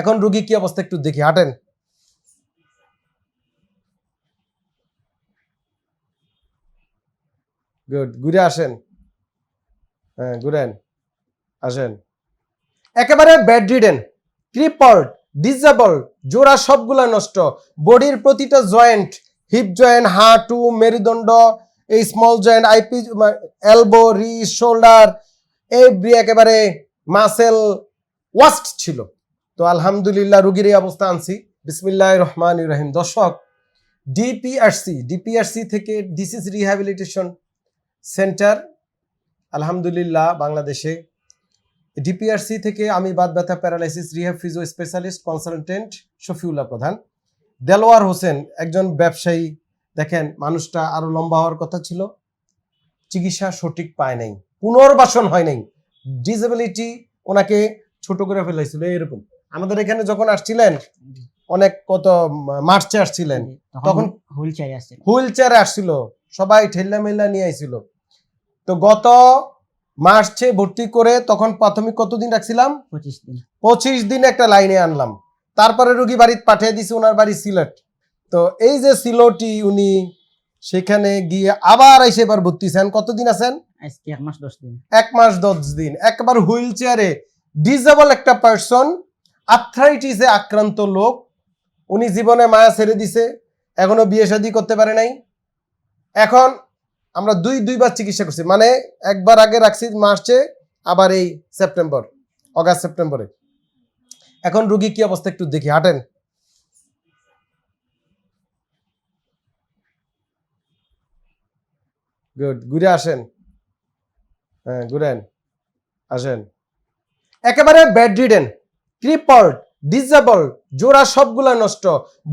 এখন রুগী কি অবস্থা একটু দেখি, হাঁটেন। গুড ঘুরে আসেন। হ্যাঁ ঘুরেন, আসেন। একেবারে ব্যাড রিডেন ক্রিপল্ড ডিসেবল জোড়া সবগুলা নষ্ট। বডির প্রতিটা জয়েন্ট হিপ জয়েন্ট হাঁটু মেরুদণ্ড, এই স্মল জয়েন্ট আইপি এলবো রি শোল্ডার এভরি একেবারে মাসেল ওয়াস্ট ছিল। তো আলহামদুলিল্লাহ রুগীর এই অবস্থা আনছি। বিসমিল্লাহ রহমান রহিম। দর্শক ডিপিআরসি ডিপিআরসি থেকে ডিসিজ রিহ্যাবিলিটেশন সেন্টার আলহামদুলিল্লাহ বাংলাদেশে। ডিপিআরসি থেকে আমি বাদ ব্যথা paralysis rehab physio specialist consultant Shafiullah Prodhan. Delwar Hossain একজন ব্যবসায়ী। দেখেন, মানুষটা আরও লম্বা হওয়ার কথা ছিল। চিকিৎসা সঠিক পায় নাই। পুনর্বাসন হয় নাই। ডিসেবিলিটি ওনাকে ছোট করে ফেলাইছিল এরকম আমাদের এখানে যখন আসছিলেন অনেক কত মার্চে আসছিলেন তখন হুইল চেয়ারে আসছে হুইল চেয়ারে আসছিল সবাই ঠেল্লা মেল্লা নিয়ে আইছিল। তো গত মার্চে ভর্তি করে তখন প্রাথমিক কতদিন রাখছিলাম? পঁচিশ দিন। পঁচিশ দিন একটা লাইনে আনলাম। তারপরে রুগী বাড়িতে পাঠিয়ে দিছি ওনার বাড়ি সিলেট। তো এই যে সিলোটি উনি সেখানে গিয়ে আবার এসে এবার ভর্তি হয়েছেন। কতদিন আছেন? আজকে এক মাস দশ দিন। এক মাস দশ দিন। একবার হুইল চেয়ারে ডিজেবল একটা পার্সন আর্থ্রাইটিসে আক্রান্ত লোক, উনি জীবনে মায়া ছেড়ে দিছে, এখনও বিয়ে শাদী করতে পারে নাই। এখন আমরা দুই, দুইবার চিকিৎসা করছি। মানে একবার আগে রাখছি মার্চে, আবার এই সেপ্টেম্বর, অগাস্ট সেপ্টেম্বরে। এখন রুগী কি অবস্থা একটু দেখি, হাঁটেন। গুড ঘুরে আসেন। হ্যাঁ ঘুরেন, আসেন। একেবারে ব্যাড রিডেন ক্রিপল্ড, ডিসেবল, জোড়া সবগুলা নষ্ট।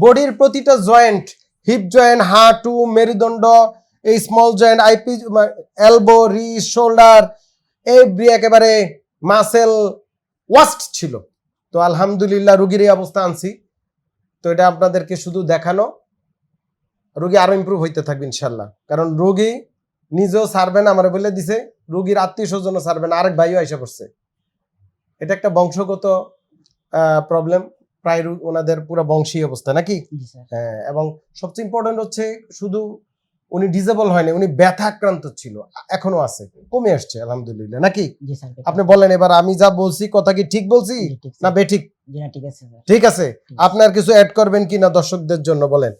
বডির প্রতিটা জয়েন্ট, হিপ জয়েন্ট, হাঁটু, মেরুদণ্ড, এই small joint, IP elbow wrist shoulder every একেবারে মাসেল ওয়াস্ট ছিল। তো আলহামদুলিল্লাহ রুগীর এই অবস্থা আনছি। তো এটা আপনাদেরকে শুধু দেখানো। রুগী আরও ইমপ্রুভ হইতে থাকবে ইনশাল্লাহ কারণ রোগী নিজেও সারবে না, আমার বলে দিছে, রোগীর আত্মীয় স্বজনও সারবে না, আরেক ভাইও আইসা করছে এটা একটা বংশগত প্রবলেম প্রায় ওনাদের পুরো বংশী অবস্থা নাকি? হ্যাঁ এবং সবচেয়ে ইম্পর্টেন্ট হচ্ছে শুধু উনি ডিজেবল হয়নি উনি ব্যথা আক্রান্ত ছিল এখনও আছে কমে আসছে আলহামদুলিল্লাহ নাকি? আপনি বলেন এবার আমি যা বলছি কথা কি ঠিক বলছি? না বেঠিক? ঠিক আছে। আপনার কিছু অ্যাড করবেন কি না দর্শকদের জন্য বলেন।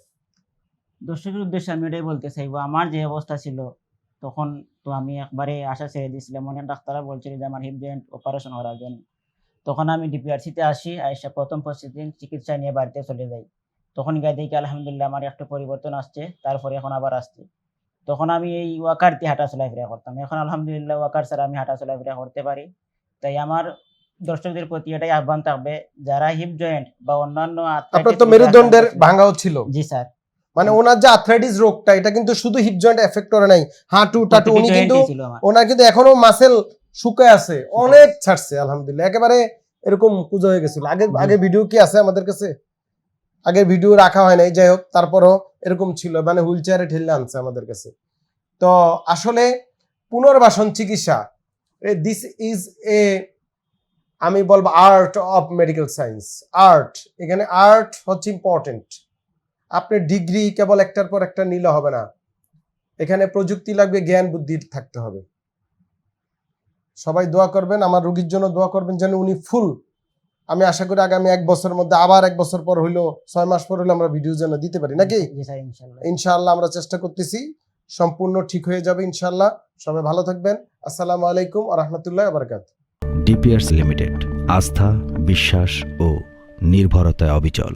দর্শকের উদ্দেশ্যে আমি এটাই বলতে চাইব আমার যে অবস্থা ছিল তখন তো আমি একবারে আশা ছেড়ে দিয়েছিলাম অনেক ডাক্তাররা বলছিল যে আমার হিপ জয়েন্ট অপারেশন করার জন্য তখন আমি ডিপিআরসিতে আসি আইসা প্রথম পঁচিশ দিন চিকিৎসা নিয়ে বাড়িতে চলে যাই। তখন গায়ে দেখি আলহামদুলিল্লাহ আমার একটা পরিবর্তন আসছে তারপরে এখন আবার আসছে। তখন আমি এই ওয়াকার দিয়ে হাঁটা চলাফেরা করতাম। এখন আলহামদুলিল্লাহ ওয়াকার ছাড়া আমি হাঁটা চলাফেরা করতে পারি। তাই আমার দর্শকদের প্রতি এটাই আহ্বান থাকবে যারা হিপ জয়েন্ট বা অন্যান্য আপনার তো মেরুদণ্ডের ভাঙাও ছিল। জি স্যার। মানে ওনার যে আর্থ্রাইটিস রোগটা এটা কিন্তু শুধু হিপ জয়েন্ট এফেক্ট করে নাই হাঁটু টাটু উনি কিন্তু ওনার কিন্তু এখনও মাসেল শুকায় আছে অনেক ছাড়ছে আলহামদুলিল্লাহ। একেবারে এরকম পুজো হয়ে গেছিল। আগে। আগে ভিডিও কি আছে আমাদের কাছে? আগের ভিডিও রাখা হয় নাই যাই হোক তারপরও এরকম ছিল মানে হুইল চেয়ারে ঠেললে আনছে আমাদের কাছে। তো আসলে পুনর্বাসন চিকিৎসা দিস ইজ এ আমি বলব art of medical science art এখানে আর্ট হচ্ছে ইম্পর্টেন্ট আপনি ডিগ্রি কেবল একটার পর একটা নিলে হবে না। এখানে প্রযুক্তি লাগবে জ্ঞান বুদ্ধি থাকতে হবে। সবাই দোয়া করবেন আমার রুগীর জন্য দোয়া করবেন যেন উনি ফুল। আমি আশা করি আগামী এক বছরের মধ্যে আবার এক বছর পর হইল ছয় মাস পর হইল আমরা ভিডিও যেন দিতে পারি নাকি? ইনশাল্লাহ। আমরা চেষ্টা করতেছি সম্পূর্ণ ঠিক হয়ে যাবে ইনশাল্লাহ। সবাই ভালো থাকবেন আসসালামু আলাইকুম রহমতুল্লাহ বারকাত ডিপিয়ার্স লিমিটেড আস্থা বিশ্বাস ও নির্ভরতায় অবিচল।